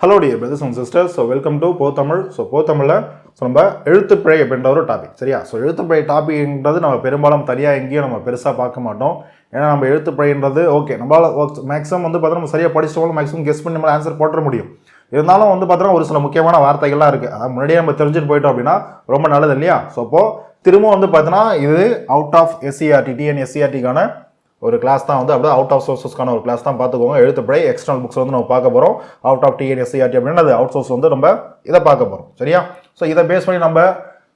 Hello dear brothers and sisters so welcome to போ Tamil so போ தமிழில் ஸோ நம்ம எழுத்துப்பிழை அப்படின்ற ஒரு டாபிக் சரியா? ஸோ எழுத்துப்பிழை டாபிக்ன்றது நம்ம பெரும்பாலும் தனியாக எங்கேயும் நம்ம பெருசாக பார்க்க மாட்டோம். ஏன்னா நம்ம எழுத்துப்பிழைன்றது ஓகே நம்மளால் மேக்ஸிமம் வந்து பார்த்தா நம்ம சரியாக படிச்சவங்களும் மேக்ஸிமம் கெஸ் பண்ணி நம்மளால் ஆன்சர் போட்டுற முடியும். இருந்தாலும் வந்து பார்த்தோன்னா ஒரு சில முக்கியமான வார்த்தைகள்லாம் இருக்குது அதான் முன்னாடியே நம்ம தெரிஞ்சுட்டு போயிட்டோம் அப்படின்னா ரொம்ப நல்லது இல்லையா? ஸோ அப்போது திரும்ப வந்து பார்த்தோன்னா இது அவுட் ஆஃப் எஸ்சிஆர்டி டிஎன் எஸ்சிஆர்டிக்கான ஒரு கிளாஸ் தான் வந்து அப்படியே அவுட் ஆஃப் சோர்ஸஸ்க்கான ஒரு கிளாஸ் தான் பார்த்துக்கோங்க. எழுத்துப்படை எக்ஸ்டர்னல் புக்ஸ் வந்து நம்ம பார்க்க போகிறோம் அவுட் ஆஃப் டிஎன்எஸ்சிஆர்டி அப்படின்னா அது அவுட் சோர்ஸ் வந்து நம்ம இதை பார்க்க போகிறோம் சரியா? ஸோ இதை பேஸ் பண்ணி நம்ம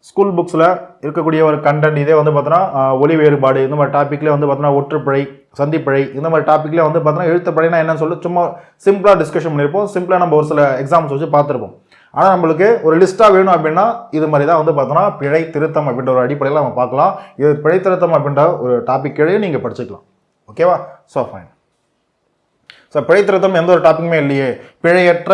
ஸ்கூல் புக்ஸில் இருக்கக்கூடிய ஒரு கண்டென்ட் இதே வந்து பார்த்தோன்னா ஒலி வேறுபாடு இந்த மாதிரி டாப்பிக்லேயே வந்து பார்த்தோன்னா ஒற்றுப்பிழை சந்திப்பிழை இந்த மாதிரி டாப்பிக்லேயே வந்து பார்த்தோன்னா எழுத்துப்படைனா என்னன்னு சொல்லி சும்மா சிம்பிளாக டிஸ்கஷன் பண்ணியிருப்போம். சிம்பிளாக நம்ம ஒரு சில எக்ஸாம்ஸ் வச்சு பார்த்துருப்போம். ஆனால் நம்மளுக்கு ஒரு லிஸ்ட்டாக வேணும் அப்படின்னா இது மாதிரி தான் வந்து பார்த்தோன்னா பிழை திருத்தம் அப்படின்ற ஒரு அடிப்படையில் நம்ம பார்க்கலாம். இது பிழை திருத்தம் அப்படின்ற ஒரு டாபிக் கீழே நீங்கள் படிச்சுக்கலாம். ஓகேவா? ஸோ ஃபைன் ஸோ பிழை திருத்தம் எந்த ஒரு டாப்பிக்குமே இல்லையே. பிழையற்ற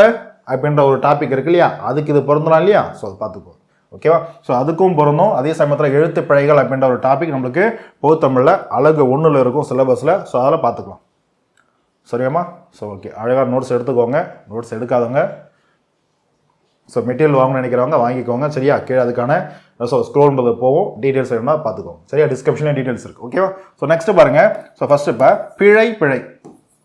அப்படின்ற ஒரு டாபிக் இருக்கு இல்லையா? அதுக்கு இது பொருந்தலாம் இல்லையா? ஸோ அது பார்த்துக்கோ. ஓகேவா? ஸோ அதுக்கும் பொருந்தும். அதே சமயத்தில் எழுத்து பிழைகள் அப்படின்ற ஒரு டாபிக் நம்மளுக்கு பொதுத்தமிழில் அழகு ஒன்றில் இருக்கும் சிலபஸில் ஸோ அதில் பார்த்துக்கலாம். சரியாம்மா? ஸோ ஓகே அழகாக நோட்ஸ் எடுத்துக்கோங்க. நோட்ஸ் எடுக்காதவங்க ஸோ மெட்டீரியல் வாங்கணும்னு நினைக்கிறவங்க வாங்கிக்கோங்க. சரியா? கீழே அதுக்கான ஸோ ஸ்க்ரோல் பண்ணது போவோம். டீட்டெயில்ஸ் வேணும்னா பார்த்துக்கோங்க. சரியா? டிஸ்கிரிப்ஷனில் டீட்டெயில்ஸ் இருக்குது ஓகேவா ஸோ நெக்ஸ்ட்டு பாருங்கள் ஸோ ஃபஸ்ட்டு இப்போ பிழை பிழை.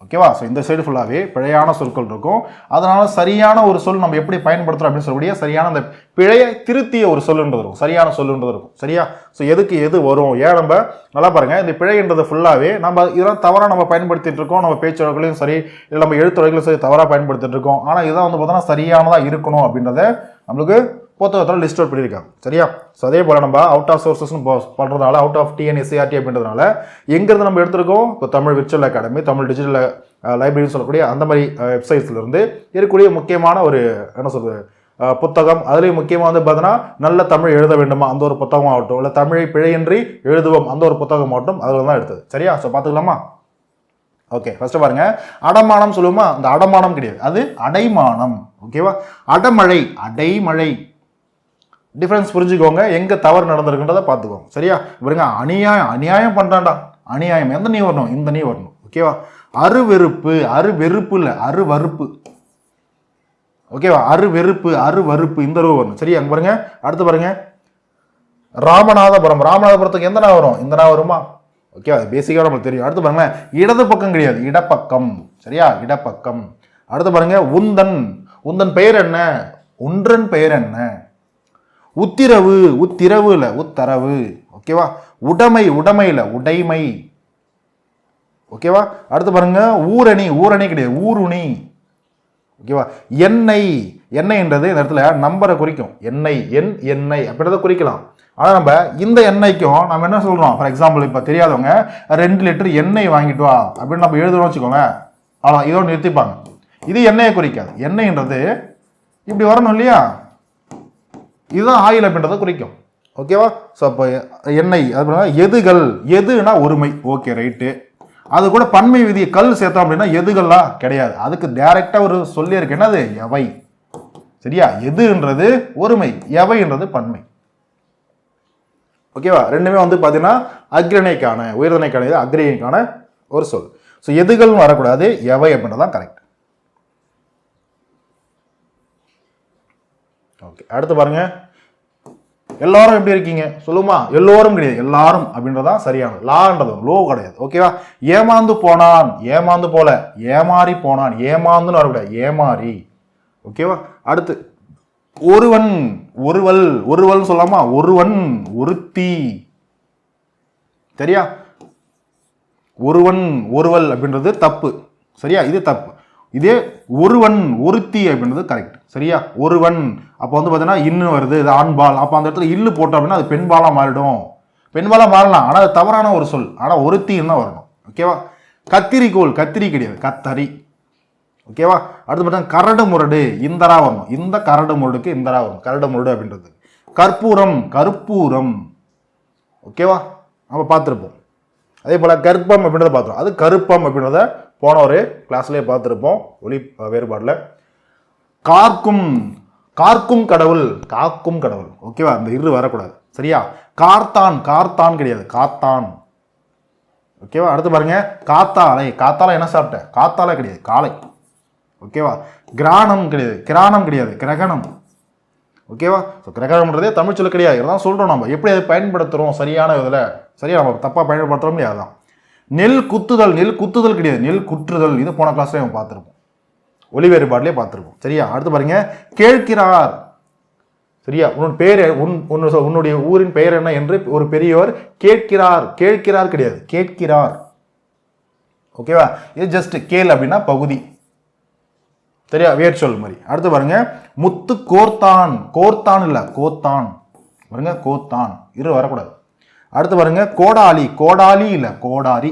ஓகேவா ஸோ இந்த சைடு ஃபுல்லாகவே பிழையான சொற்கள் இருக்கும். அதனால் சரியான ஒரு சொல் நம்ம எப்படி பயன்படுத்துகிறோம் அப்படின்னு சொல்லக்கூடிய சரியான அந்த பிழையை திருத்திய ஒரு சொல்லுன்றது இருக்கும். சரியான சொல்லுன்றது இருக்கும். சரியா? ஸோ எதுக்கு எது வரும்? ஏன் நம்ம நல்லா பாருங்க. இந்த பிழைன்றது ஃபுல்லாகவே நம்ம இதெல்லாம் தவறாக நம்ம பயன்படுத்திட்டு இருக்கோம். நம்ம பேச்சுவழக்குலையும் சரி இல்லை நம்ம எழுத்துறைகளும் சரி தவறாக பயன்படுத்திட்டு இருக்கோம். ஆனால் இதான் வந்து பார்த்தோன்னா சரியானதாக இருக்கணும் அப்படின்றத நம்மளுக்கு புத்தகத்தில் லிஸ்ட் அவுட் பண்ணியிருக்காங்க. சரியா? ஸோ அதே போல் நம்ம அவுட் ஆஃப் சோர்சஸ்னு பண்ணுறதுனால அவுட் ஆஃப் டிஎன்எஸ்சிஆர்டி அப்படின்றதுனால எங்கேருந்து நம்ம எடுத்திருக்கோம்? இப்போ Tamil virtual academy Tamil digital லைப்ரரின்னு சொல்லக்கூடிய அந்த மாதிரி வெப்சைட்ஸ்லேருந்து இருக்கக்கூடிய முக்கியமான ஒரு என்ன சொல்கிறது புத்தகம். அதுலேயும் முக்கியமாக வந்து பார்த்தீங்கன்னா நல்ல தமிழ் எழுத வேண்டுமா? அந்த ஒரு புத்தகம் ஆகட்டும். இல்லை தமிழை பிழையின்றி எழுதுவோம். அந்த ஒரு புத்தகம் ஆகட்டும். அதில் தான் எடுத்தது. சரியா? ஸோ பார்த்துக்கலாமா? ஓகே ஃபர்ஸ்ட் பாருங்க. அடமானம் சொல்லுவோமா? அந்த அடமானம் கிடையாது. அது அடைமானம். ஓகேவா அடமழை அடைமழை. டிஃப்ரென்ஸ் புரிஞ்சுக்கோங்க. எங்கே தவறு நடந்திருக்குன்றதை பார்த்துக்கோங்க. சரியா? பாருங்க அநியாயம் அநியாயம் பண்ணுறான்டா அநியாயம். எந்த நீ வரணும்? இந்த நீ வரணும். ஓகேவா அருவெறுப்பு அருவெறுப்பு இல்லை அருவறுப்பு. ஓகேவா அருவெறுப்பு அருவறுப்பு இந்த ரூ வரணும். சரியா? அங்கே பாருங்க. அடுத்து பாருங்க. ராமநாதபுரம். ராமநாதபுரத்துக்கு எந்த நாள் வரும்? இந்த நாள் வருமா? ஓகேவா பேசிக்காக நம்மளுக்கு தெரியும். அடுத்து பாருங்களேன். இடது பக்கம் கிடையாது. இடப்பக்கம். சரியா? இடப்பக்கம். அடுத்து பாருங்க. உந்தன். உந்தன் பெயர் என்ன? ஒன்றன் பெயர் என்ன? உத்திரவு உத்திரவு இல்லை உத்தரவு. ஓகேவா? உடைமை உடைமையில் உடைமை. ஓகேவா? அடுத்து பாருங்க ஊரணி ஊரணி கிடையாது ஊருணி. ஓகேவா? எண்ணெய். எண்ணெய்ன்றது இந்த இடத்துல நம்பரை குறிக்கும். எண்ணெய் எண் எண்ணெய். அப்படின்றத குறிக்கலாம். ஆனால் நம்ம இந்த எண்ணெய்க்கும் நம்ம என்ன சொல்கிறோம் ஃபார் எக்ஸாம்பிள் இப்போ தெரியாதவங்க ரெண்டு லிட்டர் எண்ணெய் வாங்கிட்டு வா அப்படின்னு நம்ம எழுதுறோம் வச்சுக்கோங்க. அவ்வளோ இதோட நிறுத்திப்பாங்க. இது எண்ணெயை குறிக்காது. எண்ணெய்ன்றது இப்படி வரணும் இல்லையா? இதுதான் ஆயில் அப்படின்றத குறிக்கும். ஓகேவா? ஸோ அப்போ எண்ணெய் அது எதுகள் எதுனா ஒருமை. ஓகே ரைட்டு அது கூட பன்மை விதியை கல் சேர்த்தோம் அப்படின்னா எதுகள்லாம் கிடையாது. அதுக்கு டைரெக்டாக ஒரு சொல்லியிருக்கு. என்னது? எவை. சரியா? எதுன்றது ஒருமை. எவைன்றது பன்மை. ஓகேவா? ரெண்டுமே வந்து பார்த்தீங்கன்னா அக்ரணைக்கான உயர்தனைக்கான இது அக்ரணைக்கான ஒரு சொல். ஸோ எதுகள்னு வரக்கூடாது எவை அப்படின்றதான் கரெக்ட் ஓகே அடுத்து பாருங்கள் எல்லாரும் எப்படி இருக்கீங்க? சொல்லுமா? எல்லோரும் கிடையாது. எல்லாரும் அப்படின்றதான் சரியானது. லான்றது லோ கிடையாது. ஓகேவா ஏமாந்து போனான். ஏமாந்து போல. ஏமாறி போனான். ஏமாந்துன்னு வரக்கூடாது ஏமாறி. ஓகேவா அடுத்து ஒருவன் ஒருவல் ஒருவல் சொல்லாமா? ஒருவன் ஒருத்தி. சரியா? ஒருவன் ஒருவல் அப்படின்றது தப்பு. சரியா? இது தப்பு. இதே ஒருவன் ஒருத்தி அப்படின்றது கரெக்ட் சரியா? ஒருவன். அப்போ வந்து பார்த்தீங்கன்னா இன்னு வருது இது ஆண்பால் அப்போ அந்த இடத்துல இல்லு போட்டோம் அப்படின்னா அது பெண்பாலாக மாறிடும். பெண்பாலாக மாறலாம். ஆனால் அது தவறான ஒரு சொல். ஆனால் ஒருத்தின்னு தான் வரணும். ஓகேவா கத்திரிக்கோள் கத்திரி கிடையாது. கத்தரி. ஓகேவா அடுத்து பார்த்தா கரடு முரடு இந்தரா வரணும். இந்த கரடு முரடுக்கு இந்தரா வரும் கரடு முரடு அப்படின்றது. கற்பூரம் கற்பூரம் ஓகேவா நம்ம பார்த்துருப்போம். அதே போல் கர்ப்பம் அப்படின்றத பார்த்தோம் அது கருப்பம் அப்படின்றத போன ஒரு கிளாஸ்லேயே பார்த்துருப்போம். ஒளி வேறுபாடில். கார்க்கும் கார்க்கும் கடவுள் காக்கும் கடவுள். ஓகேவா அந்த இரு வரக்கூடாது. சரியா? கார்த்தான் கார்த்தான் கிடையாது. காத்தான். ஓகேவா அடுத்து பாருங்க. காத்தாலை. காத்தால என்ன சாப்பிட்டேன் காத்தால கிடையாது. காலை. ஓகேவா கிராணம் கிடையாது. கிராணம் கிடையாது. கிரகணம். ஓகேவா ஸோ கிரகணம்ன்றதே தமிழ் சொல்ல கிடையாது. இதெல்லாம் சொல்கிறோம் நம்ம. எப்படி அதை பயன்படுத்துகிறோம் சரியான இதில். சரியா? நம்ம தப்பாக பயன்படுத்துகிறோம் இல்லையா? அதான். நெல் குத்துதல் நெல் குத்துதல் கிடையாது. நெல் குற்றுதல். இது போன கிளாஸ்ல நம்ம பார்த்துருப்போம். ஒளி வேறுபாட்டிலே பார்த்துருப்போம். சரியா? அடுத்து பாருங்க. கேட்கிறார். சரியா? உன் பேர் உன் உன்னு உன்னுடைய ஊரின் பெயர் என்ன என்று ஒரு பெரியவர் கேட்கிறார். கேட்கிறார் கிடையாது. கேட்கிறார். ஓகேவா இது ஜஸ்ட் கேள் அப்படின்னா பகுதி. சரியா? வேர் சொல் மாதிரி. அடுத்து பாருங்க. முத்து கோர்த்தான். கோர்த்தான் இல்லை கோத்தான். பாருங்க கோத்தான். இரு வரக்கூடாது. அடுத்து பாருங்க கோடாலி. கோடாலி இல்ல கோடாரி.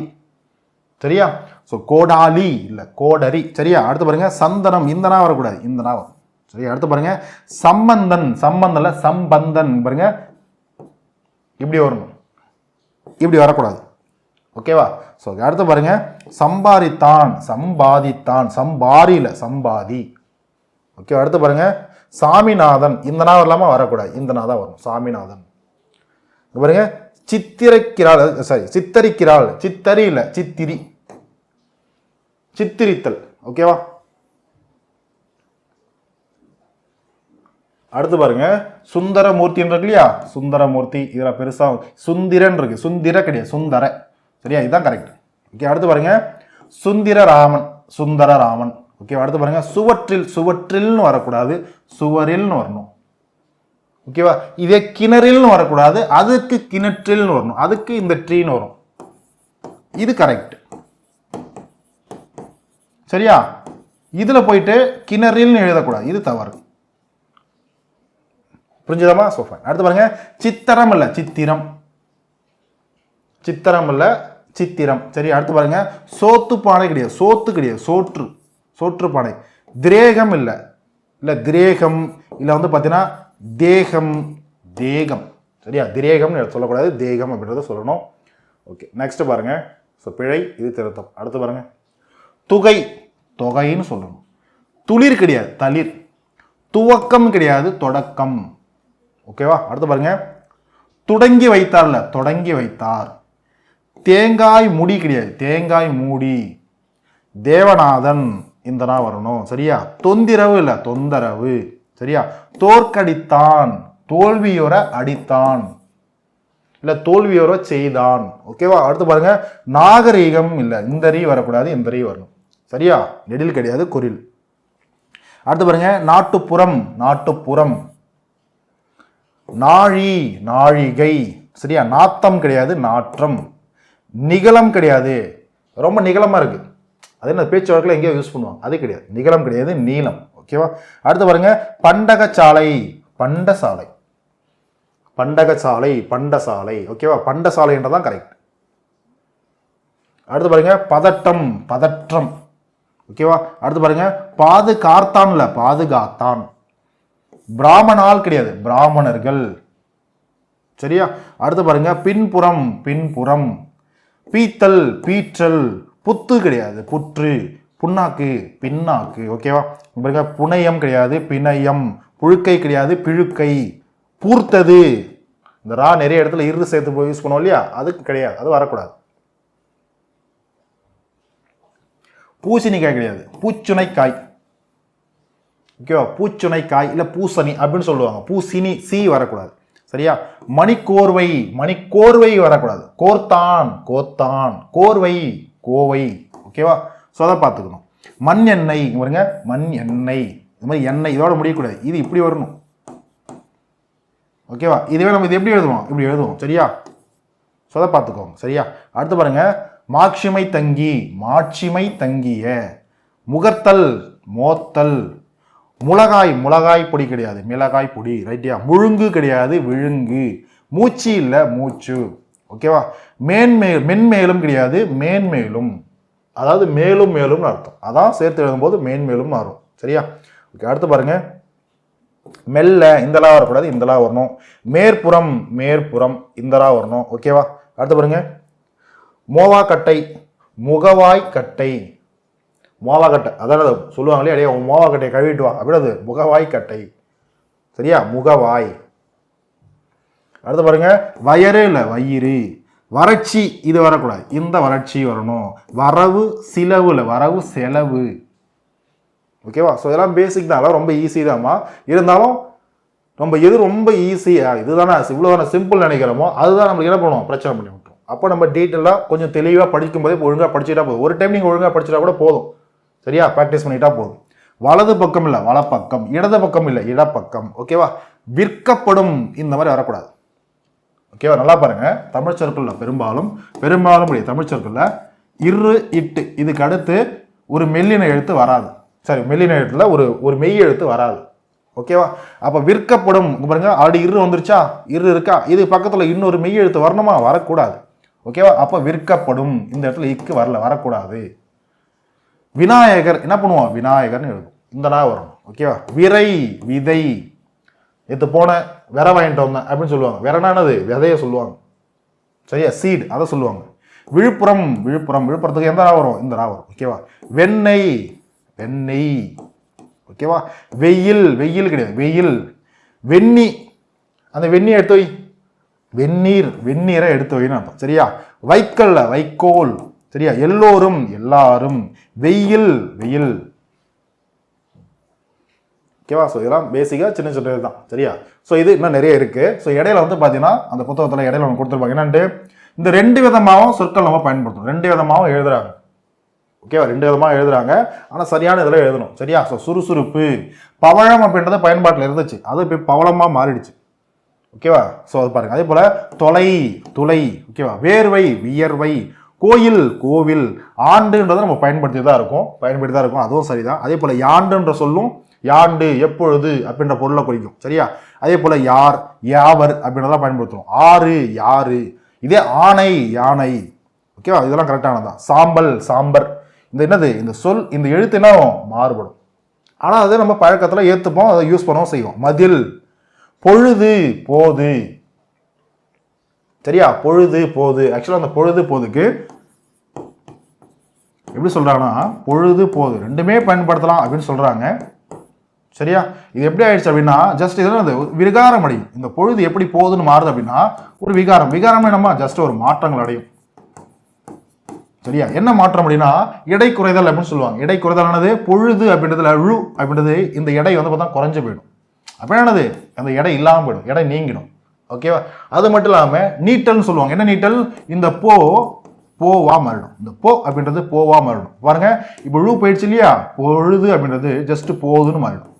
சரியா? ஸோ கோடாலி இல்ல கோடரி. சரியா? அடுத்து பாருங்க சந்தனம் இந்தனா வரக்கூடாது. இந்தனா வரும். சரியா? அடுத்து பாருங்க சம்பந்தன். சம்பந்தன்ல சம்பந்தன். பாருங்க இப்படி வரணும். இப்படி வரக்கூடாது. ஓகேவா ஸோ அடுத்து பாருங்க சம்பாதித்தான். சம்பாதித்தான். சம்பாரியில் சம்பாதி. ஓகே அடுத்து பாருங்க சாமிநாதன். இந்த நா இல்லாமல் வரக்கூடாது. இந்த நா தான் வரும். சாமிநாதன். பாருங்க சித்திரைக்கிறாள் சாரி சித்தரிக்கிறாள். சித்தரி இல்லை சித்திரி. சித்திரித்தல் ஓகேவா அடுத்து பாருங்க. சுந்தரமூர்த்தின்னு இருக்கு இல்லையா? சுந்தரமூர்த்தி இதில் பெருசாக சுந்திரன் இருக்கு. சுந்திர கிடையாது சுந்தர. சரியா? இதுதான் கரெக்ட் ஓகே அடுத்து பாருங்க. சுந்திரராமன் சுந்தரராமன். ஓகே அடுத்து பாருங்க. சுவற்றில் சுவற்றில்னு வரக்கூடாது. சுவரில்னு வரணும். ஓகேவா? இதே கிணறில்னு வரக்கூடாது அதுக்கு கிணற்றில்னு வரணும். அதுக்கு இந்த ட்ரீன்னு வரும். இது கரெக்ட் சரியா? இதில் போயிட்டு கிணறில்னு எழுதக்கூடாது. இது தவறு. புரிஞ்சுதாமா சோஃபா அடுத்து பாருங்க. சித்திரம் இல்லை சித்திரம். சித்திரம் இல்லை சித்திரம். சரி அடுத்து பாருங்க. சோத்து பானை கிடையாது. சோத்து கிடையாது. சோற்று. சோற்று பானை. திரேகம் இல்லை. இல்லை திரேகம். இல்லை வந்து பார்த்தீங்கன்னா தேகம் தேகம். சரியா? திரேகம்னு சொல்லக்கூடாது? தேகம் அப்படின்றத சொல்லணும். ஓகே நெக்ஸ்ட் பாருங்க. ஸோ பிழை இது திருத்தம். அடுத்து பாருங்க. துகை தொகைன்னு சொல்லணும். துளிர் கிடையாது தளிர். துவக்கம் கிடையாது தொடக்கம். ஓகேவா அடுத்து பாருங்க. தொடங்கி வைத்தார்ல தொடங்கி வைத்தார். தேங்காய் முடி கிடையாது தேங்காய் மூடி. தேவநாதன் இந்த நான் வரணும். சரியா? தொந்திரவு இல்லை தொந்தரவு. சரியா? தோற்கடித்தான். தோல்வியோர அடித்தான். இல்ல தோல்வியோர செய்தான். ஓகேவா அடுத்து பாருங்க. நாகரீகம் இல்ல. இந்த ரீ வரக்கூடாது இந்த ரீ வரணும். சரியா? நெடில் கிடையாது குரில். அடுத்து பாருங்க. நாட்டுப்புறம் நாட்டுப்புறம். நாழி நாழிகை. சரியா? நாத்தம் கிடையாது நாற்றம். நிகழம் கிடையாது. ரொம்ப நிகழமா இருக்கு. அது என்ன? பேச்சு வழக்கில் எங்கேயோ யூஸ் பண்ணுவாங்க. அது கிடையாது. நிகழம் கிடையாது நீளம். ஓகேவா அடுத்து பாருங்க பண்டகசாலை பண்டசாலை. பண்டகசாலை பண்டசாலை. ஓகேவா பண்டசாலைன்றதான் கரெக்ட் அடுத்து பாருங்க பதட்டம் பதற்றம். ஓகேவா அடுத்து பாருங்க பாதுகாத்தான்ல பாதுகாத்தான். பிராமணால் கிடையாது பிராமணர்கள். சரியா? அடுத்து பாருங்க பின்புறம் பின்புறம். பீத்தல் பீற்றல் புத்து கிடையாது புற்று. புண்ணாக்கு பின்னாக்கு ஓகேவா பாருங்க புனையம் கிடையாது பிணையம். புழுக்கை கிடையாது பிழுக்கை. பூர்த்தது. இந்த ரா நிறைய இடத்துல இரு சேர்த்து போய் யூஸ் பண்ணுவோம் இல்லையா? அதுக்கு கிடையாது அது வரக்கூடாது. பூசணிக்காய் கிடையாது. பூச்சுனைக்காய் ஓகேவா பூச்சுனைக்காய் இல்லை பூசணி அப்படின்னு சொல்லுவாங்க. பூசினி சி வரக்கூடாது. சரியா? மணிக்கோர்வை. மணிக்கோர்வை வரக்கூடாது. கோர்த்தான் கோத்தான் கோர்வை கோவை. ஓகேவா ஸோ அதை பார்த்துக்கணும் மண் எண்ணெய் பாருங்க மண் எண்ணெய். இது மாதிரி எண்ணெய் இதோட முடியக்கூடாது. இது இப்படி வரணும். ஓகேவா இதுவே நம்ம இது எப்படி எழுதுவோம்? இப்படி எழுதுவோம். சரியா? ஸோ அதை பார்த்துக்கோங்க சரியா? அடுத்து பாருங்க. மாட்சிமை தங்கி மாட்சிமை தங்கிய முகர்த்தல் மோத்தல். முளகாய் முளகாய் பொடி கிடையாது. மிளகாய் பொடி ரைட்டியா முழுங்கு கிடையாது விழுங்கு. மூச்சு இல்லை மூச்சு. ஓகேவா மேன்மே மென்மேலும் கிடையாது மேன்மேலும். அதாவது மேலும் மேலும்னு அர்த்தம். அதான் சேர்த்து எழுதும்போது மேன்மேலும் வரும் சரியா? ஓகே அடுத்து பாருங்க. மெல்ல இந்தலா வரக்கூடாது இந்தலா வரணும். மேற்புறம் மேற்புறம் இந்தலா வரணும். ஓகேவா அடுத்து பாருங்க. மோவா கட்டை முகவாய் கட்டை மோவா கட்டை அதாவது சொல்லுவாங்களே அடையே மோவா கட்டையை கழுவிட்டு வா. அப்படியாது முகவாய் கட்டை சரியா? முகவாய். அடுத்து பாருங்க. வயறு இல்லை வயிறு. வறட்சி இது வரக்கூடாது. இந்த வறட்சி வரணும். வரவு சிலவு வரவு செலவு. ஓகேவா? ஸோ இதெல்லாம் பேசிக் தான். அதெல்லாம் ரொம்ப ஈஸி தான்மா. இருந்தாலும் நம்ம எது ரொம்ப ஈஸியாக இதுதானே இவ்வளோ தானே சிம்பிள் நினைக்கிறோமோ அதுதான் நம்மளுக்கு என்ன பண்ணுவோம் பிரச்சனை பண்ணி விட்டுரும். அப்போ நம்ம டீட்டெயிலாக கொஞ்சம் தெளிவாக படிக்கும்போதே ஒழுங்காக படிச்சுட்டா போதும். ஒரு டைம் நீங்கள் ஒழுங்காக படிச்சுட்டா கூட போதும். சரியா? ப்ராக்டிஸ் பண்ணிட்டா போதும். வலது பக்கம் இல்லை வலப்பக்கம். இடது பக்கம் இல்லை இடப்பக்கம். ஓகேவா? விற்கப்படும் இந்த மாதிரி வரக்கூடாது. ஓகேவா நல்லா பாருங்கள் தமிழ் சொற்களில் பெரும்பாலும் பெரும்பாலும் உடைய தமிழ் சொற்களில் இரு இட்டு. இதுக்கு அடுத்து ஒரு மெல்லின எழுத்து வராது. சரி மெல்லின எழுத்துல ஒரு ஒரு மெய் எழுத்து வராது. ஓகேவா அப்போ விற்கப்படும் பாருங்க ஆல்ரெடி இரு வந்துருச்சா? இரு இருக்கா? இது பக்கத்தில் இன்னொரு மெய் எழுத்து வரணுமா? வரக்கூடாது. ஓகேவா அப்போ விற்கப்படும். இந்த இடத்துல இக்கு வரல வரக்கூடாது. விநாயகர் என்ன பண்ணுவோம்? விநாயகர்னு எழுதும் இந்த நாள் வரணும் ஓகேவா விரை விதை. நேற்று போன விர வாங்கிட்டு வந்தேன் அப்படின்னு சொல்லுவாங்க. விரனானது விதையை சொல்லுவாங்க. சரியா? சீட் அதை சொல்லுவாங்க. விழுப்புரம் விழுப்புரம் விழுப்புரத்துக்கு எந்த ரா வரும்? இந்த ரா வரும். ஓகேவா வெண்ணெய் வெண்ணெய். ஓகேவா வெயில் வெயில் கிடையாது. வெயில். வெண்ணி. அந்த வெந்நீர் எடுத்து வை. வெந்நீர் வெந்நீரை எடுத்து வைன்னு அர்த்தம். சரியா? வைக்கல்ல வைக்கோல். சரியா? எல்லோரும் எல்லாரும். வெயில் வெயில். ஓகேவா? ஸோ இதெல்லாம் பேசிக்காக சின்ன சின்ன தான் சரியா? ஸோ இது இன்னும் நிறைய இருக்குது ஸோ இடையில வந்து பார்த்தீங்கன்னா அந்த புத்தகத்தில் இடையில ஒன்று கொடுத்துருப்பாங்க. என்னன்ட்டு? இந்த ரெண்டு விதமாகவும் சொற்கள் நம்ம பயன்படுத்தணும் ரெண்டு விதமாகவும் எழுதுறாங்க. ஓகேவா? ரெண்டு விதமாக எழுதுறாங்க. ஆனால் சரியான இதில் எழுதணும். சரியா? ஸோ சுறுசுறுப்பு. பவழம் அப்படின்றத பயன்பாட்டில் இருந்துச்சு. அது இப்போ பவளமாக மாறிடுச்சு. ஓகேவா? ஸோ அது பாருங்கள் அதே போல் தொலை துளை. ஓகேவா? வேர்வை வியர்வை. கோயில் கோவில். ஆண்டுன்றதை நம்ம பயன்படுத்தி தான் இருக்கும். பயன்படுத்தி தான் இருக்கும். அதுவும் சரிதான். அதே போல் யாண்டுன்ற சொல்லும் யாண்டு எப்பொழுது அப்படின்ற பொருளை குறிக்கும். சரியா? அதே போல் யார் யாவர் அப்படின்றதெல்லாம் பயன்படுத்துவோம் ஆறு யாரு இதே ஆணை யானை. ஓகேவா? இதெல்லாம் கரெக்டானதான் சாம்பல் சாம்பர். இந்த என்னது? இந்த சொல் இந்த எழுத்து என்ன மாறுபடும். ஆனால் அதை நம்ம பழக்கத்தில் ஏற்றுப்போம் அதை யூஸ் பண்ணவும் செய்வோம். மதில். பொழுது போது. சரியா? பொழுது போது. ஆக்சுவலாக அந்த பொழுது போதுக்கு எப்படி சொல்கிறாங்கன்னா பொழுது போது. ரெண்டுமே பயன்படுத்தலாம் அப்படின்னு சொல்கிறாங்க சரியா? இது எப்படி ஆயிடுச்சு அப்படின்னா ஜஸ்ட் இதெல்லாம் விகாரம் அடையும். இந்த பொழுது எப்படி போகுதுன்னு மாறுது அப்படின்னா ஒரு விகாரம். விகாரம் நம்ம ஜஸ்ட் ஒரு மாற்றங்கள் அடையும். சரியா? என்ன மாற்றம் அப்படின்னா எடை குறைதல் அப்படின்னு சொல்லுவாங்க. எடை குறைதலானது பொழுது அப்படின்றதுல அழு அப்படின்றது இந்த எடை வந்து பார்த்தா குறைஞ்சு போயிடும். அப்போ என்னது? அந்த எடை இல்லாமல் போயிடும். எடை நீங்கிடும். ஓகேவா அது மட்டும் இல்லாமல் நீட்டல்னு சொல்லுவாங்க. என்ன நீட்டல்? இந்த போ போவா மாறிடும். இந்த போ அப்படின்றது போவா மாறிடும். பாருங்க. இப்போ ழு போயிடுச்சு இல்லையா? பொழுது அப்படின்றது ஜஸ்ட் போகுதுன்னு மாறிடும்.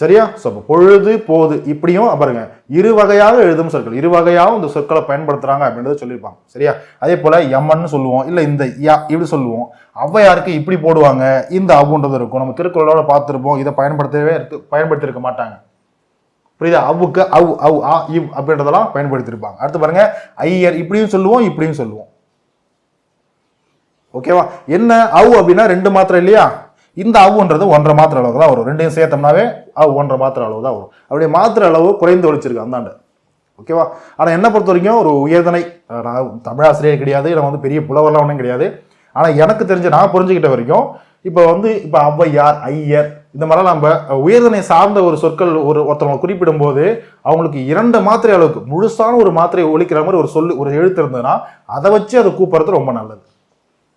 சரியா? ஸோ அப்போ பொழுது போது இப்படியும் பாருங்க. இரு வகையாக எழுதும் சொற்கள். இரு வகையாகவும் இந்த சொற்களை பயன்படுத்துறாங்க அப்படின்றத சொல்லியிருப்பாங்க. சரியா? அதே போல எம்மன்னு சொல்லுவோம். இல்லை இந்த யா இப்படி சொல்லுவோம். ஔவையாருக்கு இப்படி போடுவாங்க? இந்த அவுன்றது இருக்கும். நம்ம திருக்குறளோட பார்த்துருப்போம். இதை பயன்படுத்தவே இருக்கு பயன்படுத்தியிருக்க மாட்டாங்க. புரியுதா? அவுக்கு அவ் அவ் ஆ இவ் அப்படின்றதெல்லாம் பயன்படுத்தியிருப்பாங்க அடுத்து பாருங்க ஐயர் இப்படியும் சொல்லுவோம் இப்படியும் சொல்லுவோம். ஓகேவா? என்ன அவு அப்படின்னா ரெண்டு மாத்திரை இல்லையா? இந்த அவுன்றது ஒன்றரை மாத்திரை அளவு தான் வரும். ரெண்டையும் சேர்த்தோம்னாவே அவு ஒன்றரை மாத்திரை அளவு தான் வரும். அப்படியே மாத்திரை அளவு குறைந்து ஒழிச்சிருக்கு அந்தாண்டு ஓகேவா? ஆனால் என்ன பொறுத்த வரைக்கும் ஒரு உயர்தனை நான் தமிழாசிரியர் கிடையாது நான் வந்து பெரிய புலவர்லாம் ஒன்றும் கிடையாது. ஆனால் எனக்கு தெரிஞ்ச நான் புரிஞ்சுக்கிட்ட வரைக்கும் இப்போ வந்து இப்போ ஔவையார் ஐயர் இந்த மாதிரிலாம் நம்ம உயர்தனை சார்ந்த ஒரு சொற்கள் ஒரு ஒருத்தவங்களை குறிப்பிடும்போது அவங்களுக்கு இரண்டு மாத்திரை அளவுக்கு முழுசான ஒரு மாத்திரையை ஒழிக்கிற மாதிரி ஒரு சொல்லு ஒரு எழுத்து இருந்ததுன்னா அதை வச்சு அதை கூப்பிட்றது ரொம்ப நல்லது.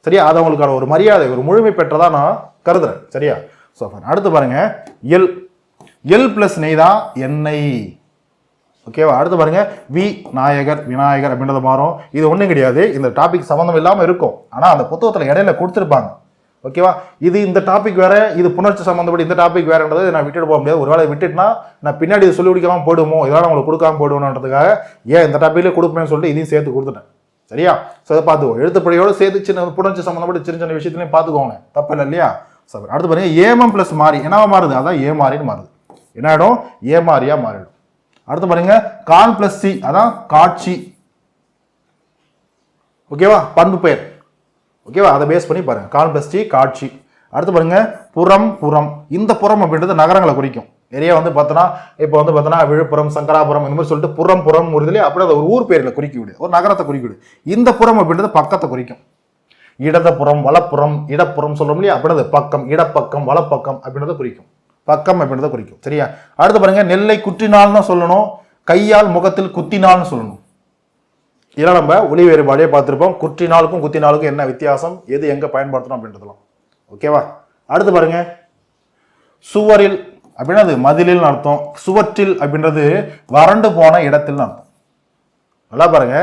சரியா? அது அவங்களுக்கான ஒரு மரியாதை ஒரு முழுமை பெற்றதா நான் கருதுறேன். சரியா? ஸோ அடுத்து பாருங்க. எல் எல் பிளஸ் நெய் தான் எண்ணெய். ஓகேவா அடுத்து பாருங்க. வி நாயகர் விநாயகர் அப்படின்றத மாறும். இது ஒன்றும் கிடையாது. இந்த டாபிக் சம்மந்தம் இல்லாமல் இருக்கும். ஆனால் அந்த புத்தகத்தில் இடையில கொடுத்துருப்பாங்க. ஓகேவா இது இந்த டாபிக் வேற இது புணர்ச்சி சம்மந்தப்பட்ட இந்த டாபிக் வேறன்றது நான் விட்டுட்டு போக முடியாது. ஒருவேளை விட்டுட்டுனா நான் பின்னாடி இதை சொல்லி முடிக்காம போயிடுமோ? இதெல்லாம் உங்களுக்கு கொடுக்காம போயிடுவோன்றதுக்காக ஏன் இந்த டாப்பிக்லேயே கொடுப்பேன்னு சொல்லிட்டு இதையும் சேர்த்து கொடுத்துட்டேன். சரியா? ஸோ அதை பார்த்துக்கோ. எழுத்துப்படியோடு சேர்த்து சின்ன புணர்ச்சி சம்மந்தப்பட்ட சின்ன சின்ன விஷயத்துலையும் பார்த்துக்கோங்க தப்பு இல்லை இல்லையா? சரி அடுத்து பாருங்க ஏமம் ப்ளஸ் மாறி. என்னவா மாறுது? அதான் ஏமாறின்னு மாறுது. என்ன ஆகிடும் ஏமாறியா மாறிடும். அடுத்து பாருங்க கான் பிளஸ் சி அதான் காட்சி. ஓகேவா பண்பு பெயர். ஓகேவா அதை பேஸ் பண்ணி பாருங்க. கான் பிளஸ் சி காட்சி. அடுத்து பாருங்க புறம் புறம். இந்த புறம் அப்படின்றது நகரங்களை குறிக்கும். நிறைய வந்து பார்த்தோன்னா இப்போ வந்து பார்த்தோன்னா விழுப்புரம் சங்கராபுரம் இந்த மாதிரி சொல்லிட்டு புறம் புறம் வருதுலேயே அப்படி அதை ஒரு ஊர் பேரில் குறிக்க விடு. ஒரு நகரத்தை குறிக்க விடு. இந்த புறம் அப்படின்றது பக்கத்தை குறிக்கும். இடதுபுறம் வலப்புறம் இடப்புறம் சொல்கிறோம் இல்லையா? அப்படின்றது பக்கம் இடப்பக்கம் வலப்பக்கம் அப்படின்றத குறிக்கும். பக்கம் அப்படின்றத குறிக்கும். சரியா? அடுத்து பாருங்க நெல்லை குற்றினால்னு சொல்லணும் கையால் முகத்தில் குத்தினால்னு சொல்லணும். இதெல்லாம் நம்ம ஒளி வேறுபாடே பார்த்துருப்போம். குற்றினாலுக்கும் குத்தினாலுக்கும் என்ன வித்தியாசம்? எது எங்கே பயன்படுத்தணும் அப்படின்றதுலாம் ஓகேவா அடுத்து பாருங்க சுவரில் அப்படின்னா அது மதிலில் அர்த்தம். சுவற்றில் அப்படின்றது வறண்டு போன இடத்தில் அர்த்தம். நல்லா பாருங்க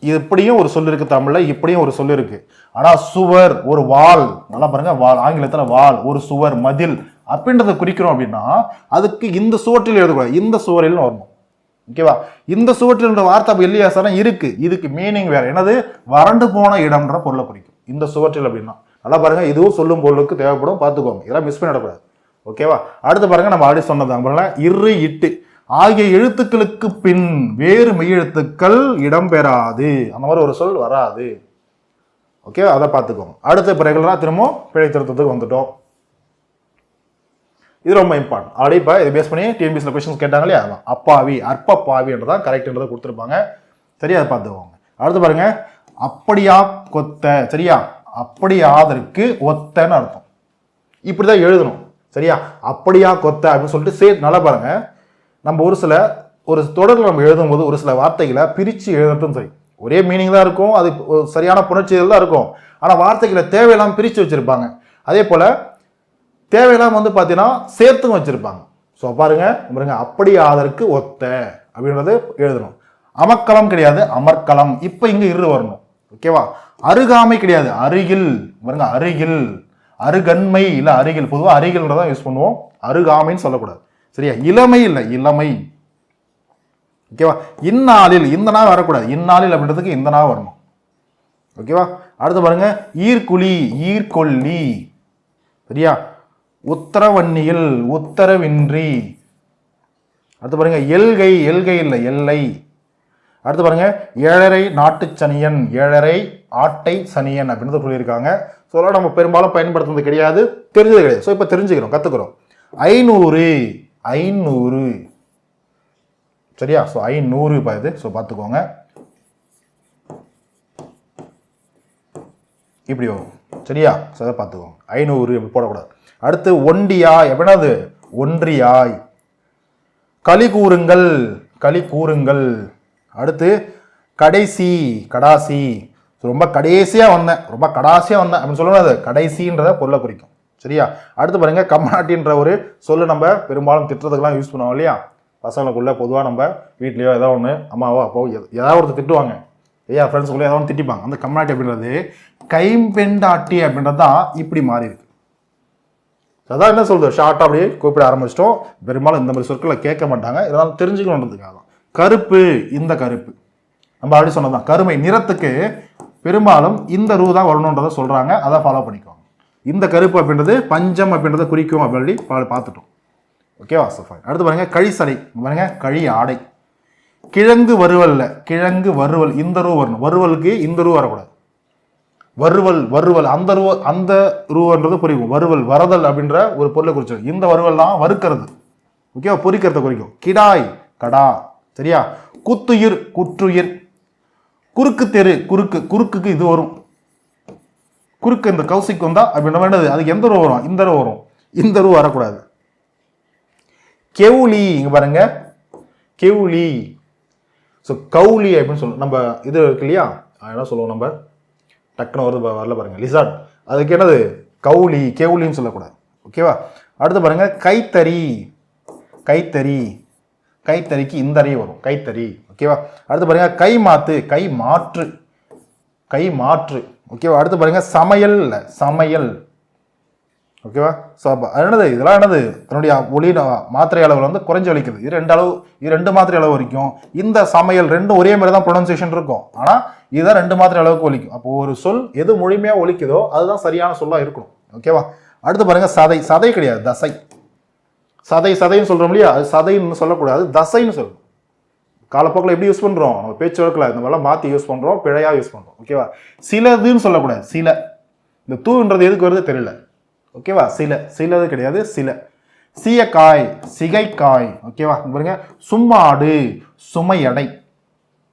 இப்படியும் ஒரு சொல் இருக்கு தமிழ்ல இப்படியும் ஒரு சொல் இருக்கு. ஆனா சுவர் ஒரு வால் நல்லா பாருங்க வால் ஆங்கிலத்துல வால் ஒரு சுவர் மதில் அப்படின்றத குறிக்கிறோம் அப்படின்னா அதுக்கு இந்த சுவற்றில் எழுதக்கூடாது. இந்த சுவரில் வரணும். ஓகேவா? இந்த சுவற்றில் வார்த்தை அப்ப இல்லையா இருக்கு. இதுக்கு மீனிங் வேற. என்னது? வறண்டு போன இடம்ன்ற பொருளை குறிக்கும். இந்த சுவற்றில் அப்படின்னா. நல்லா பாருங்க இதுவும் சொல்லும் பொருளுக்கு தேவைப்படும். பார்த்துக்கோங்க. இதெல்லாம் மிஸ் பண்ணிடக்கூடாது ஓகேவா? அடுத்து பாருங்க நம்ம ஆல்ரெடி சொன்னது பாருங்க இரு இட்டு. ஆகிய எழுத்துக்களுக்கு பின் வேறு மெய்யெழுத்துக்கள் இடம்பெறாது. அந்த மாதிரி ஒரு சொல் வராது. ஓகே அதை பார்த்துக்கோங்க. அடுத்த இப்போ ரெகுலராக திரும்பவும் பிழை திருத்தத்துக்கு வந்துட்டோம். இது ரொம்ப இம்பார்ட்டன்ட் ஆல்ரெடி இப்போ இதை பேஸ் பண்ணி டிஎன்பிஎஸ்ல கொஸ்டின்ஸ் கேட்டாங்க இல்லையா அதான். அப்பாவி அற்ப பாவின்றதான் கரெக்ட்ன்றதை கொடுத்துருப்பாங்க. சரியா அதை பார்த்துக்கோங்க. அடுத்து பாருங்க. அப்படியா கொத்த. சரியா? அப்படியாதற்கு ஒத்தன்னு அர்த்தம். இப்படி தான் எழுதணும். சரியா? அப்படியா கொத்த அப்படின்னு சொல்லிட்டு சே நல்லா பாருங்கள் நம்ம ஒரு சில ஒரு தொடரில் நம்ம எழுதும்போது ஒரு சில வார்த்தைகளை பிரித்து எழுதுறதும் சரி. ஒரே மீனிங் தான் இருக்கும் அது சரியான புணர்ச்சிகள் தான் இருக்கும். ஆனால் வார்த்தைகளை தேவையெல்லாம் பிரித்து வச்சுருப்பாங்க. அதே போல் தேவையெல்லாம் வந்து பார்த்தீங்கன்னா சேர்த்தும் வச்சுருப்பாங்க. ஸோ பாருங்க பாருங்க அப்படி ஆதற்கு ஒத்த அப்படின்றது எழுதணும். அமர்க்களம் கிடையாது அமர்க்களம். இப்போ இங்கே இரு வரணும். ஓகேவா அருகாமை கிடையாது அருகில். பாருங்க அருகில். அருகன்மை இல்லை அருகில். பொதுவாக அருகில்ன்றதான் யூஸ் பண்ணுவோம். அருகாமைன்னு சொல்லக்கூடாது. சரியா? இளமை இல்லை இளமை. ஓகேவா? இந்நாளில் இந்த நாள் வரக்கூடாது. இந்நாளில் அப்படின்றதுக்கு இந்த நாள் வரணும். ஓகேவா? அடுத்து பாருங்க ஈர்க்குழி ஈர்கொல்லி. சரியா? உத்தரவன்னியில் உத்தரவின்றி. அடுத்து பாருங்க எல்கை எல்கை இல்லை எல்லை. அடுத்து பாருங்க ஏழரை நாட்டுச் சனியன் ஏழரை ஆட்டை சனியன் அப்படின்னு சொல்லியிருக்காங்க. ஸோ அதெல்லாம் நம்ம பெரும்பாலும் பயன்படுத்துறது கிடையாது தெரிஞ்சது கிடையாது. ஸோ இப்போ தெரிஞ்சுக்கிறோம் கற்றுக்குறோம் ஐநூறு. ஐநூறு. சரியா? ஸோ ஐநூறு இப்போ இது ஸோ பார்த்துக்கோங்க. இப்படி வரும். சரியா? ஸோ அதை பார்த்துக்கோங்க. ஐநூறு இப்படி போடக்கூடாது. அடுத்து ஒண்டியாய். எப்படின்னா அது ஒன்றியாய். களி கூறுங்கள். களி கூறுங்கள். அடுத்து கடைசி கடாசி. ரொம்ப கடைசியாக வந்தேன். ரொம்ப கடாசியாக வந்தேன். அப்படின்னு சொல்லணும் அது கடைசின்றத பொருளை குறிக்கும். சரியா? அடுத்து பாருங்க கம்மாட்டின்ற ஒரு சொல்லு நம்ம பெரும்பாலும் திட்டுறதுக்கெல்லாம் யூஸ் பண்ணுவோம் இல்லையா? பசங்களுக்குள்ளே பொதுவாக நம்ம வீட்லேயோ ஏதோ ஒன்று அம்மாவோ அப்பாவோ ஏதாவது ஒருத்தர் திட்டுவாங்க. ஐயா ஃப்ரெண்ட்ஸுக்குள்ளே ஏதோ ஒன்று திட்டிப்பாங்க. அந்த கம்மாட்டி அப்படின்றது கைம்பெண்டாட்டி அப்படின்றது தான் இப்படி மாறி இருக்கு. அதான் என்ன சொல்றது? ஷார்ட்டாக அப்படியே கூப்பிட ஆரம்பிச்சிட்டோம். பெரும்பாலும் இந்த மாதிரி சொற்களை கேட்க மாட்டாங்க. இருந்தாலும் தெரிஞ்சுக்கணுன்றதுக்காக தான். கருப்பு இந்த கருப்பு. நம்ம அப்படி சொன்னதான் கருமை நிறத்துக்கு பெரும்பாலும் இந்த ரூ தான் வரணுன்றதை சொல்கிறாங்க அதை ஃபாலோ பண்ணிக்கோ இந்த கருப்பு அப்படின்றது பஞ்சம் அப்படின்றத குறிக்கும் அப்படி பா- பார்த்துட்டோம். ஓகேவா சஃபாய் அடுத்து பாருங்கள் கழிசடை பாருங்கள் கழி ஆடை. கிழங்கு வறுவல்ல. கிழங்கு வறுவல் இந்த ரூ வரணும். வறுவலுக்கு இந்த ரூ வரக்கூடாது. வறுவல் வறுவல் அந்த ரூ அந்த ரூன்றது புரியும். வறுவல் வரதல் அப்படின்ற ஒரு பொருளை குறிச்சிடும். இந்த வறுவல்லாம் வறுக்கிறது. ஓகேவா பொரிக்கிறத குறிக்கும். கிடாய் கடா. சரியா? குத்துயிர் குற்றுயிர். குறுக்கு தெரு குறுக்கு. குறுக்குக்கு இது வரும். குறுக்கு இந்த கௌசிக்கு வந்தால் அப்படின்ற வேண்டது அதுக்கு எந்த ரூ வரும்? இந்த ரூ வரும். இந்த ரூ வரக்கூடாது. கெவுளி இங்கே பாருங்க. கெவுளி ஸோ கவுளி அப்படின்னு சொல்லணும் நம்ம இது இருக்கு இல்லையா? என்ன சொல்லுவோம் நம்ம? டக்குன்னு வருது வரல பாருங்க. லிசார்ட் அதுக்கு என்னது? கவுளி கெவுளின்னு சொல்லக்கூடாது. ஓகேவா அடுத்து பாருங்க. கைத்தறி. கைத்தறி. கைத்தறிக்கு இந்த அறை வரும். கைத்தறி. ஓகேவா அடுத்து பாருங்க. கை மாத்து கை மாற்று கை மாற்று ஓகேவா அடுத்து பாருங்க சமையல். சமையல். ஓகேவா ஸோ அப்போ என்னது? இதெல்லாம் என்னது? தன்னுடைய ஒளி மாத்திரை அளவில் வந்து குறைஞ்சி ஒலிக்குது இது ரெண்டு அளவு இது ரெண்டு மாத்திரை அளவு வரைக்கும் இந்த சமையல் ரெண்டும் ஒரே மாதிரி தான் ப்ரொனன்சியேஷன் இருக்கும். ஆனால் இதுதான் ரெண்டு மாத்திரை அளவுக்கு ஒலிக்கும் அப்போ ஒரு சொல் எது முழுமையாக ஒலிக்குதோ அதுதான் சரியான சொல்லா இருக்கணும். ஓகேவா அடுத்து பாருங்க சதை. சதை கிடையாது. தசை. சதை சதைன்னு சொல்கிறோம் இல்லையா? அது சதைன்னு சொல்லக்கூடாது. தசைன்னு சொல்லணும் காலப்போக்கில் எப்படி யூஸ் பண்ணுறோம் நம்ம பேச்சு வழக்கில் இந்த மாதிரிலாம் மாற்றி யூஸ் பண்ணுறோம் பிழையாக யூஸ் பண்ணுறோம் ஓகேவா சிலதுன்னு சொல்லக்கூடாது. சில. இந்த தூன்றது எதுக்கு வருது தெரியல. ஓகேவா சில. சிலது கிடையாது சில. சீயக்காய் சிகைக்காய். ஓகேவா பாருங்க. சும்மாடு சுமை எடை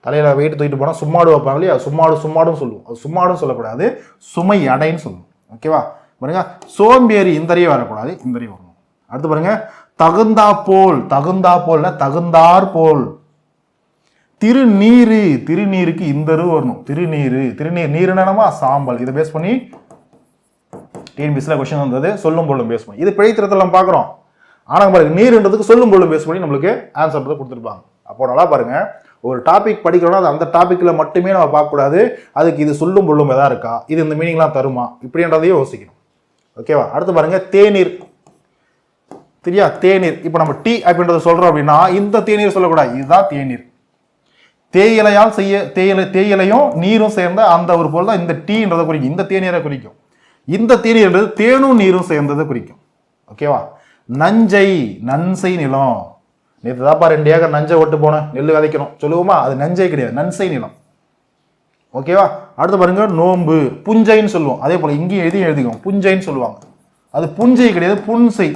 தலையில வெயிட் தூக்கிட்டு போனால் சும்மாடு வைப்பாங்க இல்லையா? சும்மாடு சும்மாடுன்னு சொல்லுவோம். அது சும்மாடுன்னு சொல்லக்கூடாது. சுமை எடைன்னு சொல்லுவோம் ஓகேவா பாருங்க. சோம்பேறி இந்தரையும் வரக்கூடாது. இந்தரையும் வரணும். அடுத்து பாருங்க. தகுந்தா போல். தகுந்தா போல்னா தகுந்தார் போல். திருநீரு திருநீருக்கு இந்த ரூ வரணும். திருநீரு திருநீர் நீர் என்னமா சாம்பல். இதை பேஸ் பண்ணி டிஎன்பிஎஸ்சியில் கொஸ்டின் வந்தது. சொல்லும் பொருளும் பேஸ் பண்ணி. இது பிழை பார்க்குறோம். ஆனால் பாருங்க நீர்ன்றதுக்கு சொல்லும் பொருளும் பேஸ் பண்ணி நம்மளுக்கு ஆன்சர் கொடுத்துருப்பாங்க. அப்போ நல்லா பாருங்க. ஒரு டாபிக் படிக்கிறோம்னா அது அந்த டாப்பிக்கில் மட்டுமே நம்ம பார்க்கக்கூடாது. அதுக்கு இது சொல்லும் பொருளும் எதா இருக்கா? இது இந்த மீனிங்லாம் தருமா? இப்படின்றதையும் யோசிக்கணும். ஓகேவா அடுத்து பாருங்க தேநீர். சரியா தேநீர். இப்போ நம்ம டீ அப்படின்றத சொல்கிறோம் அப்படின்னா இந்த தேநீர் சொல்லக்கூடாது. இதுதான் தேநீர். தேயிலையால் செய்ய தேயிலை தேயிலையும் நீரும் சேர்ந்த அந்த ஒரு பொருள் தான் இந்த டீன்றதை குறிக்கும். இந்த தேநீரை குறிக்கும். இந்த தேநீர்ன்றது தேனும் நீரும் சேர்ந்ததை குறிக்கும். ஓகேவா நஞ்சை நன்சை நிலம். நேற்று தாப்பா ரெண்டு ஏக்கர் நஞ்சை ஒட்டு போனேன் நெல் விதைக்கணும். சொல்லுவோமா? அது நஞ்சை கிடையாது நன்சை நிலம். ஓகேவா அடுத்து பாருங்க நோன்பு புஞ்சைன்னு சொல்லுவோம். அதே போல இங்கேயும் எதையும் எழுதிக்கும் புஞ்சைன்னு சொல்லுவாங்க. அது புஞ்சை கிடையாது புன்சை.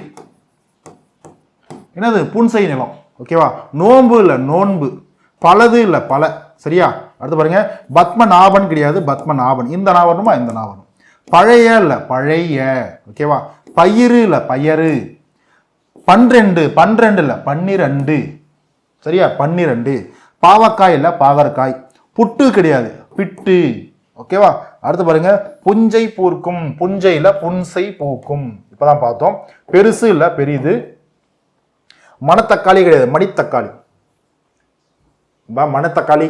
என்னது? புன்சை நிலம். ஓகேவா நோம்பு இல்லை நோன்பு. பலது இல்லை பல. சரியா? அடுத்து பாருங்க. பத்மநாபன் கிடையாது. பத்மநாபன். இந்த நாவனுமா இந்த நாவனும் பழைய இல்லை பழைய. ஓகேவா பயிறு இல்லை பயரு பன்னிரெண்டு பன்னிரெண்டு இல்லை பன்னிரெண்டு. சரியா? பன்னிரெண்டு. பாவக்காய் இல்லை பாகற்காய். புட்டு கிடையாது. பிட்டு. ஓகேவா அடுத்து பாருங்க. புஞ்சை பூர்க்கும். புஞ்சையில் புன்சை பூக்கும். இப்போதான் பார்த்தோம். பெருசு இல்லை பெரிது. மணத்தக்காளி கிடையாது. மடித்தக்காளி. மணத்தக்காளி.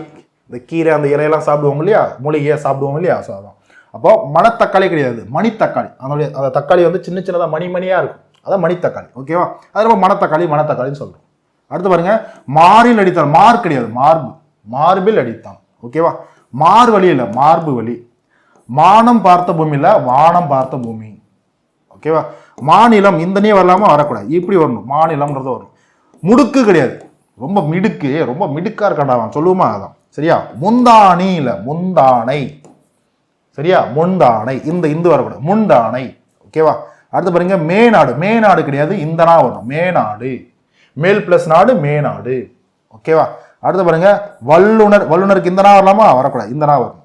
இந்த கீரை அந்த இலையெல்லாம் சாப்பிடுவோம் இல்லையா? மூலிகையை சாப்பிடுவோம் இல்லையா? ஸோ அதான். அப்போ மணத்தக்காளி கிடையாது. மணித்தக்காளி. அதனுடைய அந்த தக்காளி வந்து சின்ன சின்னதாக மணி மணியாக இருக்கும். அதான் மணித்தக்காளி. ஓகேவா அது ரொம்ப மணத்தக்காளி மணத்தக்காளின்னு சொல்கிறோம் அடுத்து பாருங்க மாரில் அடித்தான் மார் கிடையாது. மார்பு. மார்பில் அடித்தான். ஓகேவா மார் வழி இல்லை. மார்பு வழி. மானம் பார்த்த பூமியில் வானம் பார்த்த பூமி. ஓகேவா மாநிலம் இந்தனே நீ வரலாமா? வரக்கூடாது. இப்படி வரணும். மாநிலம்ன்றது வரும் முடுக்கு கிடையாது. ரொம்ப மிடுக்கு ரொம்ப மிடுக்கா இருக்காண்டா அவன் சொல்லுவோமா அதான். சரியா? முந்தாணி முந்தானை. சரியா? முந்தானை. இந்த இந்து வரக்கூடாது. முந்தானை. ஓகேவா அடுத்து பாருங்க மேநாடு. மேநாடு கிடையாது இந்த நா வரும். மேநாடு. மேல் பிளஸ் நாடு மேநாடு. ஓகேவா அடுத்து பாருங்க வல்லுனர். வல்லுனருக்கு இந்த நா வரலாமா? வரக்கூடாது. இந்த நா வரும்.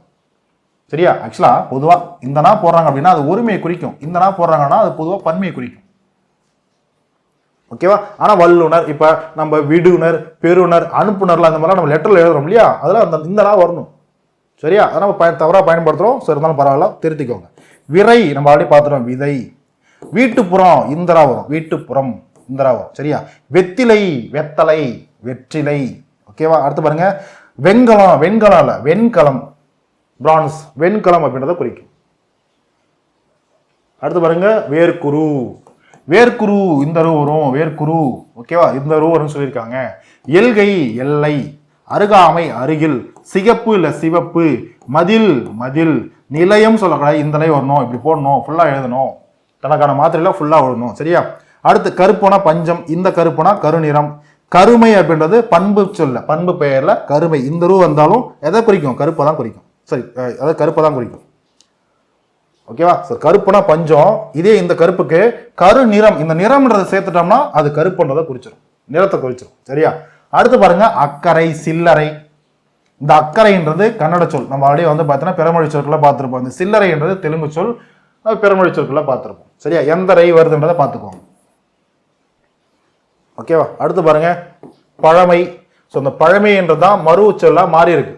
சரியா? ஆக்சுவலா பொதுவாக இந்த நா போடுறாங்க அப்படின்னா அது ஒருமையை குறிக்கும். இந்த நா போடுறாங்கன்னா அது பொதுவாக பன்மையை குறிக்கும். ஓகேவா? ஆனால் வல்லுனர் இப்போ நம்ம விடுனர் பெறுனர் அனுப்புனர்லாம் அந்த மாதிரிலாம் நம்ம லெட்டரில் எழுதுறோம் இல்லையா? அதெல்லாம் அந்த இந்த வரணும். சரியா? அதை நம்ம பயன் தவறாக பயன்படுத்துகிறோம் சரி இருந்தாலும் பரவாயில்ல திருத்திக்கோங்க. விரை நம்ம ஆல்ரெடி பார்த்துட்டோம் விதை. வீட்டுப்புறம் இந்தரா வரும். வீட்டுப்புறம் இந்தரா வரும். சரியா? வெத்திலை வெத்தலை வெற்றிலை. ஓகேவா? அடுத்து பாருங்க. வெண்கலம் வெண்கலம் இல்லை வெண்கலம். பிரான்ஸ் வெண்கலம் அப்படின்றத குறிக்கும். அடுத்து பாருங்க வேர்க்குரு. வேர்க்குரு இந்த ரூ வரும் வேர்க்குரு. ஓகேவா இந்த ரூ வரும்னு சொல்லியிருக்காங்க. எல்கை எல்லை அருகாமை அருகில் சிகப்பு இல்லை சிவப்பு மதில் மதில் நிலையம் சொல்லக்கூடாது. இந்த நிலை வரணும் இப்படி போடணும் ஃபுல்லாக எழுதணும். தனக்கான மாத்திரையில் ஃபுல்லாக எழுதணும் சரியா? அடுத்து கருப்புனா பஞ்சம். இந்த கருப்புனா கருநிறம். கருமை அப்படின்றது பண்பு சொல்ல பண்பு பெயரில் கருமை. இந்த ரூ வந்தாலும் எதை குறிக்கும்? கருப்பை தான் குறிக்கும். சரி அதை அதாவது கருப்பை தான் குறிக்கும். ஓகேவா சார் கருப்புனா பஞ்சம். இதே இந்த கருப்புக்கு கரு நிறம். இந்த நிறம்ன்றதை சேர்த்துட்டோம்னா அது கருப்புன்றதை குறிச்சிடும் நிறத்தை குறிச்சிடும் சரியா? அடுத்து பாருங்க அக்கறை சில்லறை. இந்த அக்கறைன்றது கன்னட சொல். நம்ம அப்படியே வந்து பார்த்தீங்கன்னா பிறமொழி சொற்களை பார்த்துருப்போம். இந்த சில்லறைன்றது தெலுங்கு சொல். அது பிறமொழி சொற்களை பார்த்துருப்போம். சரியா? எந்த ரை வருதுன்றதை பார்த்துக்குவோம். ஓகேவா அடுத்து பாருங்க பழமை. ஸோ இந்த பழமைன்றது தான் மறு சொல்லாக மாறி இருக்கு.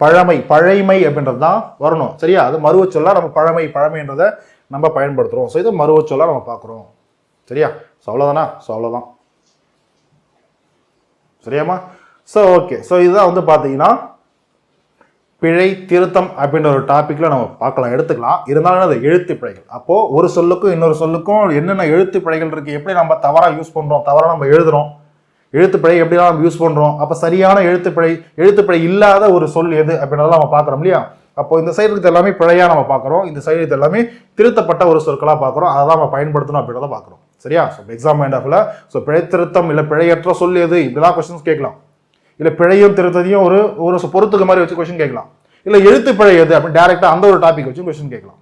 பழமை பழைமை அப்படின்றது தான் வரணும். சரியா? அது மருவச்சொல்லாக சொல்லா நம்ம பழமை பழமைன்றதை நம்ம பயன்படுத்துகிறோம் ஸோ இது மருவ சொல்லா நம்ம பார்க்குறோம். சரியா? ஸோ அவ்வளோதானா ஸோ அவ்வளோதான் சரியாம்மா? ஸோ ஓகே ஸோ இதுதான் வந்து பார்த்தீங்கன்னா பிழை திருத்தம் அப்படின்ற ஒரு டாப்பிக்கில் நம்ம பார்க்கலாம். எடுத்துக்கலாம். இருந்தாலும் அது எழுத்து பிழைகள். அப்போது ஒரு சொல்லுக்கும் இன்னொரு சொல்லுக்கும் என்னென்ன எழுத்து பிழைகள் இருக்குது எப்படி நம்ம தவறாக யூஸ் பண்ணுறோம் தவறாக நம்ம எழுதுகிறோம் எழுத்துப்பிழை எப்படிலாம் நம்ம யூஸ் பண்ணுறோம் அப்போ சரியான எழுத்துப்பிழை எழுத்துப்பிழை இல்லாத ஒரு சொல் எது அப்படின்றதெல்லாம் நம்ம பார்க்குறோம் இல்லையா? அப்போ இந்த சைடு இருக்கிறது எல்லாமே பிழையாக நம்ம பார்க்குறோம். இந்த சைடு இது எல்லாமே திருத்தப்பட்ட ஒரு சொற்களாக பார்க்குறோம். அதை தான் நம்ம பயன்படுத்தணும் அப்படின்றத பார்க்குறோம். சரியா? ஸோ எக்ஸாம் மைண்ட் ஆஃபில் ஸோ பிழை திருத்தம் இல்லை பிழையற்ற சொல் எது? இப்படிலாம் கொஸ்டின்ஸ் கேட்கலாம். இல்லை பிழையும் திருத்தத்தையும் ஒரு ஒரு பொறுத்துக்கு மாதிரி வச்சு கொஸ்டின் கேட்கலாம். இல்லை எழுத்து பிழை எது? அப்படின்னு டேரெக்டாக அந்த ஒரு டாபிக் வச்சு கொஸ்டின் கேட்கலாம்.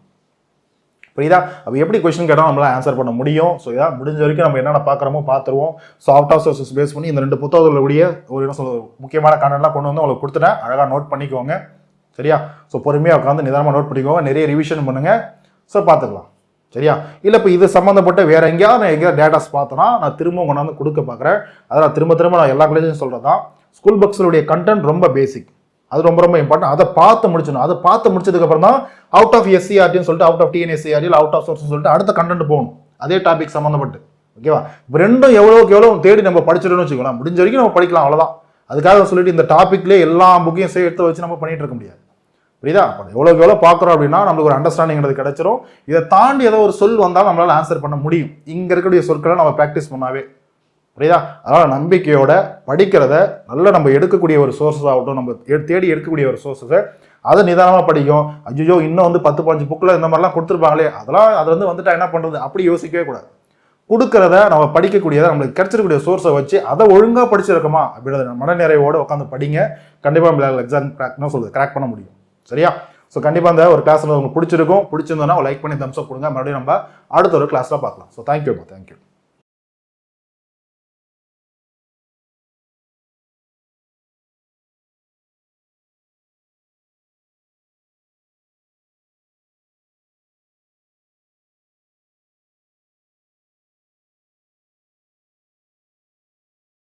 புரியுதா? அப்போ எப்படி கொஸ்டின் கேட்டால் நம்மளால ஆன்சர் பண்ண முடியும். ஸோ இதாக முடிஞ்ச வரைக்கும் நம்ம என்னென்ன பார்க்குறோமோ பார்த்துருவோம். ஸோ ஆஃப் சோர்சஸ் பேஸ் பண்ணி இந்த ரெண்டு புத்தகங்களுடைய ஒரு என்ன சொல்ல முக்கியமான கண்டென்ட்லாம் கொண்டு வந்து உங்களுக்கு கொடுத்துட்டேன். அழகாக நோட் பண்ணிக்கோங்க. சரியா? ஸோ பொறுமையாக உட்காந்து நிதானமாக நோட் பண்ணிக்கோங்க. நிறைய ரிவிஷன் பண்ணுங்கள் ஸோ பார்த்துக்கலாம். சரியா? இல்லை இப்போ இது சம்மந்தப்பட்ட வேறு எங்கேயாவது நான் எங்கேயாவது டேட்டாஸ் பார்த்தோன்னா நான் திரும்ப கொண்டாந்து கொடுக்க பார்க்குறேன். அதை நான் திரும்ப திரும்ப நான் எல்லா காலேஜும் சொல்கிறது தான் ஸ்கூல் புக்ஸுடைய கண்டென்ட் ரொம்ப பேசிக் அது ரொம்ப ரொம்ப இம்பார்ட்டன்ட் அதை பார்த்து முடிச்சிடணும். அதை பார்த்து முடிச்சதுக்கப்புறம் தான் அவுட் ஆஃப் எஸ்சிஆர்டின்னு சொல்லிட்டு out of TNSCERT out of source சொல்லிட்டு அடுத்த கண்டென்ட் போகணும். அதே டாபிக் சம்மந்தப்பட்டு ஓகேவா இப்போ ரெண்டும் எவ்வளோக்கு எவ்வளோ தேடி நம்ம படிச்சிடணும்னு வச்சுக்கலாம் முடிஞ்ச வரைக்கும் நம்ம படிக்கலாம் அவ்வளோதான் அதுக்காக சொல்லிட்டு இந்த டாப்பிக்லேயே எல்லா புக்கையும் சேர்த்து எடுத்து வச்சு நம்ம பண்ணிட்டு இருக்க முடியாது. புரியுதா? அப்போ எவ்வளோக்கு எவ்வளோ பார்க்குறோம் அப்படின்னா நம்மளுக்கு ஒரு அண்டர்ஸ்டாண்டிங்கிறது கிடைச்சிரும். இதை தாண்டி ஏதோ ஒரு சொல் வந்தாலும் நம்மளால ஆன்சர் பண்ண முடியும். இங்கே இருக்கக்கூடிய சொற்களை நம்ம ப்ராக்டிஸ் பண்ணாவே புரியுதா? அதனால் நம்பிக்கையோட படிக்கிறத நல்ல நம்ம எடுக்கக்கூடிய ஒரு சோர்ஸஸ் ஆகட்டும் நம்ம தேடி எடுக்கக்கூடிய ஒரு சோர்ஸஸை அதை நிதானமாக படிக்கும். ஐயோ இன்னும் வந்து பத்து பாஞ்சு புக்கில் இந்த மாதிரிலாம் கொடுத்துருப்பாங்களே அதெல்லாம் அது வந்து வந்துட்டா என்ன பண்ணுறது அப்படி யோசிக்கவே கூடாது. கொடுக்கறத நம்ம படிக்கக்கூடியதை நம்மளுக்கு கிடைச்சிருக்கக்கூடிய சோர்ஸை வச்சு அதை ஒழுங்காக படிச்சிருக்கோமா அப்படின்றத மனநிறைவோடு உட்காந்து படிங்க. கண்டிப்பாக நம்மளால் எக்ஸாம் கிராக் சொல்லுது கிராக் பண்ண முடியும். சரியா? ஸோ கண்டிப்பாக அந்த ஒரு கிளாஸ் உங்களுக்கு பிடிச்சிருக்கும். பிடிச்சிருந்தோன்னா லைக் பண்ணி தம்ஸ் அப் கொடுங்க. மறுபடியும் நம்ம அடுத்த ஒரு கிளாஸில் பார்க்கலாம். So thank you thank you